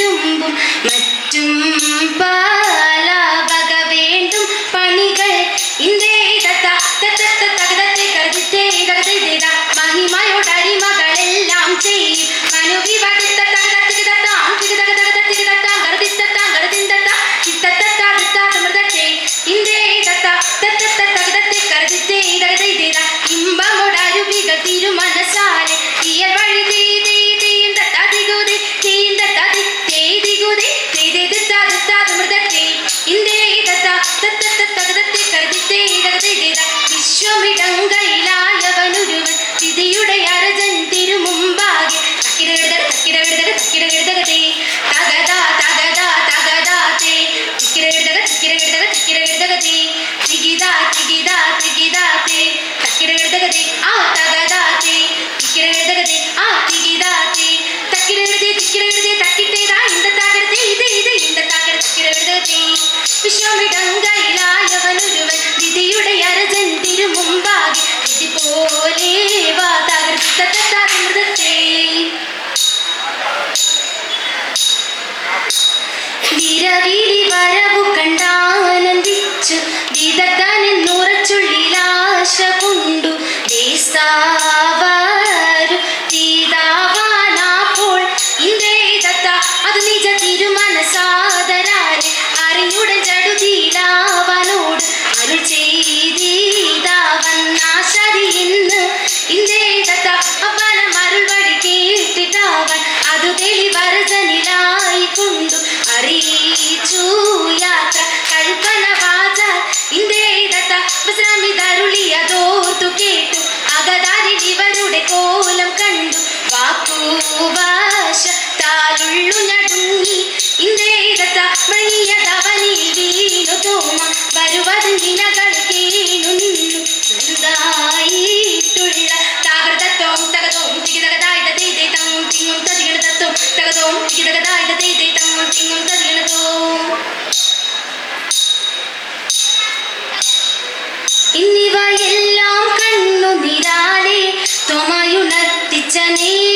പടിചെമ്പുമിരുമ്പും മറ്റും പാലാവക വേണ്ടും പണികൾ വരവു കണ്ടാനന്ദിച്ചു വിദഗ്ധനെന്നുറച്ചുള്ളിലാശ വാക്കുവാശ താലുള്ളു നടുങ്ങി തികിതകതായിത തേതേ തേതേ കണ്ണു നിരാലെ തൊമയുണർത്തിച്ച നേരം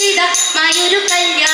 സുരക്ഷിതമായൊരു കല്യാണം.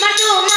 Marto,